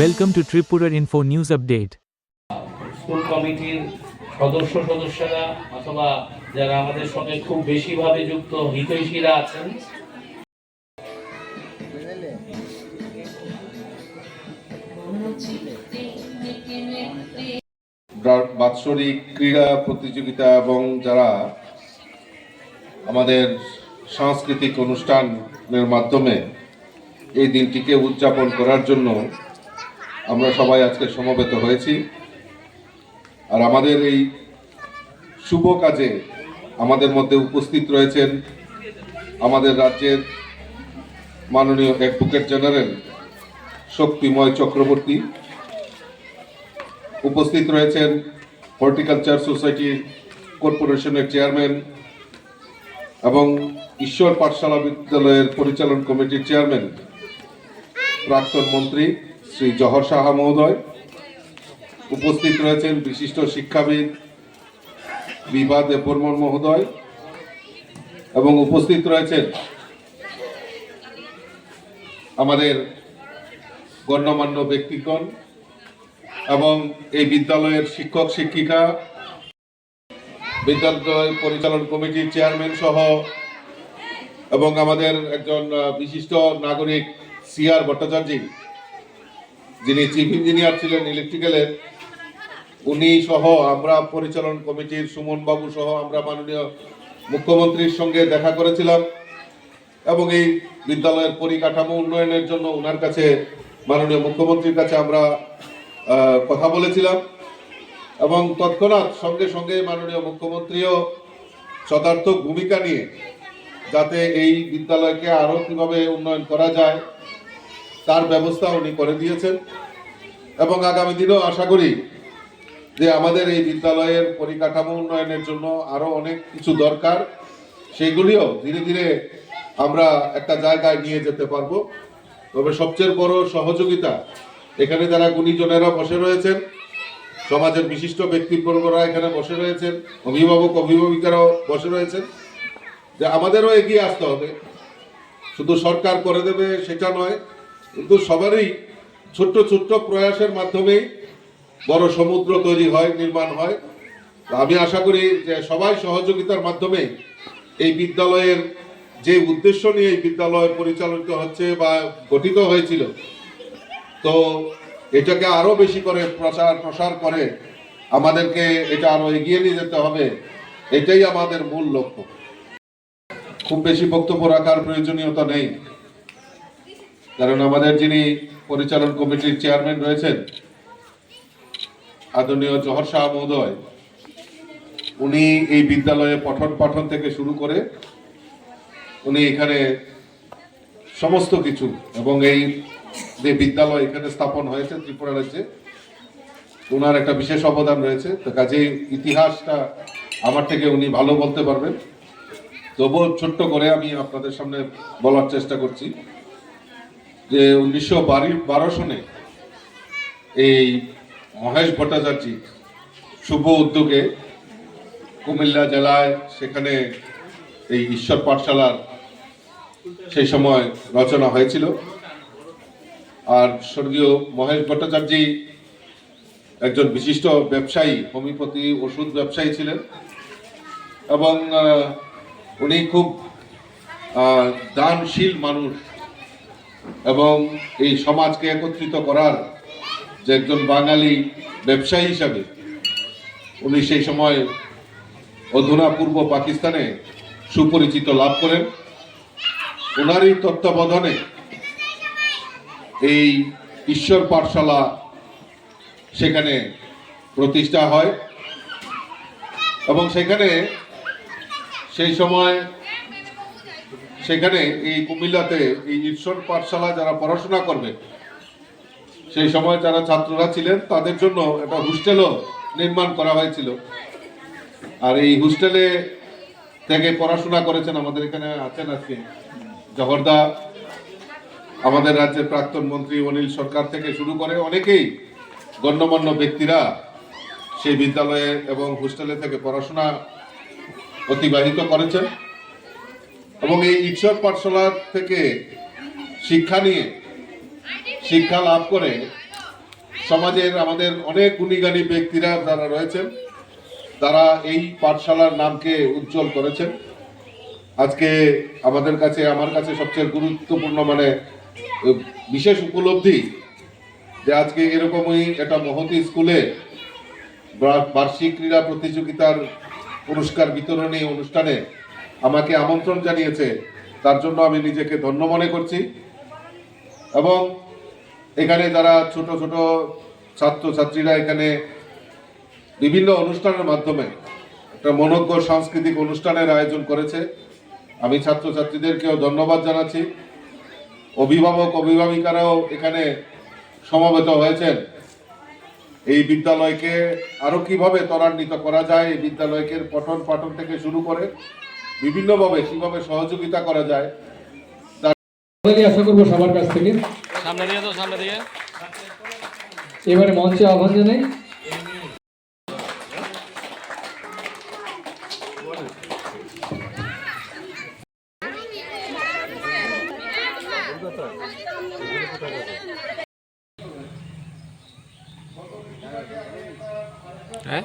Welcome to Tripura Info News Update. School কমিটির সদস্য সদস্যরা অথবা যারা আমাদের সঙ্গে খুব বেশিভাবে যুক্ত হিতৈষীরা আছেন বাৎসরিক ক্রীড়া প্রতিযোগিতা এবং যারা আমাদের সাংস্কৃতিক অনুষ্ঠানের মাধ্যমে এই দিনটিকে উদযাপন করার জন্য আমরা সবাই আজকে সমবেত হয়েছি। আর আমাদের এই শুভ কাজে আমাদের মধ্যে উপস্থিত রয়েছেন আমাদের রাজ্যের মাননীয় অ্যাডভোকেট জেনারেল শক্তিময় চক্রবর্তী। উপস্থিত রয়েছেন হর্টিকালচার সোসাইটি কর্পোরেশনের চেয়ারম্যান এবং ঈশ্বর পাঠশালা বিদ্যালয়ের পরিচালন কমিটির চেয়ারম্যান, প্রাক্তন মন্ত্রী। শ্রী জহর সাহা মহোদয় উপস্থিত রয়েছেন বিশিষ্ট শিক্ষাবিদ বিভা দেববর্মন মহোদয় এবং উপস্থিত রয়েছেন আমাদের গণ্যমান্য ব্যক্তিগণ এবং এই বিদ্যালয়ের শিক্ষক শিক্ষিকা, বিদ্যালয় পরিচালন কমিটির চেয়ারম্যান সহ এবং আমাদের একজন বিশিষ্ট নাগরিক সিআর ভট্টাচার্য। যিনি চিফ ইঞ্জিনিয়ার ছিলেন ইলেকট্রিক্যালের, উনি সহ আমরা পরিচালন কমিটির সুমন বাবু সহ আমরা মাননীয় মুখ্যমন্ত্রীর সঙ্গে দেখা করেছিলাম এবং এই বিদ্যালয়ের পরিকাঠামো উন্নয়নের জন্য ওনার কাছে, মাননীয় মুখ্যমন্ত্রীর কাছে আমরা কথা বলেছিলাম। এবং তৎক্ষণাৎ সঙ্গে সঙ্গে মাননীয় মুখ্যমন্ত্রীও সদার্থক ভূমিকা নিয়ে যাতে এই বিদ্যালয়কে আরও কীভাবে উন্নয়ন করা যায় তার ব্যবস্থা উনি করে দিয়েছেন। এবং আগামী দিনেও আশা করি যে আমাদের এই বিদ্যালয়ের পরিকাঠামো উন্নয়নের জন্য আরও অনেক কিছু দরকার। সেইগুলিও ধীরে ধীরে আমরা একটা জায়গায় নিয়ে যেতে পারব। তবে সবচেয়ে বড় সহযোগিতা এখানে যারা গুণীজনেরা বসে রয়েছেন, সমাজের বিশিষ্ট ব্যক্তিবর্গরা এখানে বসে রয়েছেন, অভিভাবক, অভিভাবিকারাও বসে রয়েছেন, যে আমাদেরও এগিয়ে আসতে হবে। শুধু সরকার করে দেবে সেটা নয় কিন্তু সবারই ছোট্ট ছোট্ট প্রয়াসের মাধ্যমেই বড় সমুদ্র তৈরি হয়, নির্মাণ হয়। আমি আশা করি যে সবাই সহযোগিতার মাধ্যমে এই বিদ্যালয়ের যে উদ্দেশ্য নিয়ে এই বিদ্যালয় পরিচালিত হচ্ছে বা গঠিত হয়েছিল, তো এটাকে আরও বেশি করে প্রচার প্রসার করে আমাদেরকে এটা আরও এগিয়ে নিয়ে যেতে হবে, এটাই আমাদের মূল লক্ষ্য। খুব বেশি বক্তব্য রাখার প্রয়োজনীয়তা নেই। কারণ আমাদের যিনি পরিচালন কমিটির চেয়ারম্যান রয়েছেন, আদরণীয় জহর শাহ মহোদয়, উনি এই বিদ্যালয়ে পঠন পাঠন থেকে শুরু করে উনি এখানে সমস্ত কিছু এবং এই যে বিদ্যালয় এখানে স্থাপন হয়েছে, ত্রিপুরা রাজ্যে ওনার একটা বিশেষ অবদান রয়েছে। তো কাজেই ইতিহাসটা আমার থেকে উনি ভালো বলতে পারবেন। তবুও ছোট্ট করে আমি আপনাদের সামনে বলার চেষ্টা করছি। যে উনিশশো বারো সনে এই মহেশ ভট্টাচার্য শুভ উদ্যোগে কুমিল্লা জেলায় সেখানে এই ঈশ্বর পাঠশালার সেই সময় রচনা হয়েছিল। আর স্বর্গীয় মহেশ ভট্টাচার্য একজন বিশিষ্ট ব্যবসায়ী, হোমিওপ্যাথি ওষুধ ব্যবসায়ী ছিলেন এবং উনি খুব দানশীল মানুষ। এবং এই সমাজকে একত্রিত করার যে একজন বাঙালি ব্যবসায়ী হিসাবে, উনি সেই সময় অধুনা পূর্ব পাকিস্তানে সুপরিচিত লাভ করেন। ওনারই তত্ত্বাবধানে এই ঈশ্বর পাঠশালা সেখানে প্রতিষ্ঠা হয় এবং সেখানে সেই সময় সেখানে এই কুমিল্লাতে এই ঈশ্বর পাঠশালা যারা পড়াশোনা করবে, সেই সময় যারা ছাত্ররা ছিলেন, তাদের জন্য একটা হোস্টেলও নির্মাণ করা হয়েছিল। আর এই হোস্টেলে থেকে পড়াশোনা করেছেন আমাদের এখানে আছেন আজকে জহরদা। আমাদের রাজ্যের প্রাক্তন মন্ত্রী অনিল সরকার থেকে শুরু করে অনেকেই গণ্যমান্য ব্যক্তিরা সেই বিদ্যালয়ে এবং হোস্টেলে থেকে পড়াশোনা অতিবাহিত করেছেন। এবং এই ঈশ্বর পাঠশালা থেকে শিক্ষা নিয়ে, শিক্ষা লাভ করে সমাজের আমাদের অনেক গুণীগানী ব্যক্তিরা যারা রয়েছেন, তারা এই পাঠশালার নামকে উজ্জ্বল করেছেন। আজকে আমাদের কাছে, আমার কাছে সবচেয়ে গুরুত্বপূর্ণ মানে বিশেষ উপলব্ধি যে আজকে এরকমই একটা মহতি স্কুলে বার্ষিক ক্রীড়া প্রতিযোগিতার পুরস্কার বিতরণী অনুষ্ঠানে আমাকে আমন্ত্রণ জানিয়েছে। তার জন্য আমি নিজেকে ধন্য মনে করছি। এবং এখানে যারা ছোট ছোট ছাত্র ছাত্রীরা এখানে বিভিন্ন অনুষ্ঠানের মাধ্যমে একটা মনজ্ঞ সাংস্কৃতিক অনুষ্ঠানের আয়োজন করেছে, আমি ছাত্রছাত্রীদেরকেও ধন্যবাদ জানাচ্ছি। অভিভাবক, অভিভাবিকারাও এখানে সমবেত হয়েছেন। এই বিদ্যালয়কে আরও কীভাবে ত্বরান্বিত করা যায়, এই বিদ্যালয়কে পঠন পাঠন থেকে শুরু করে বিভিন্নভাবে কীভাবে সহযোগিতা করা যায় আশা করব সবার কাছ থেকে। সামনে দিয়ে তো সামনে দিয়ে। এবারে মঞ্চে আহ্বান জানাই। হ্যাঁ?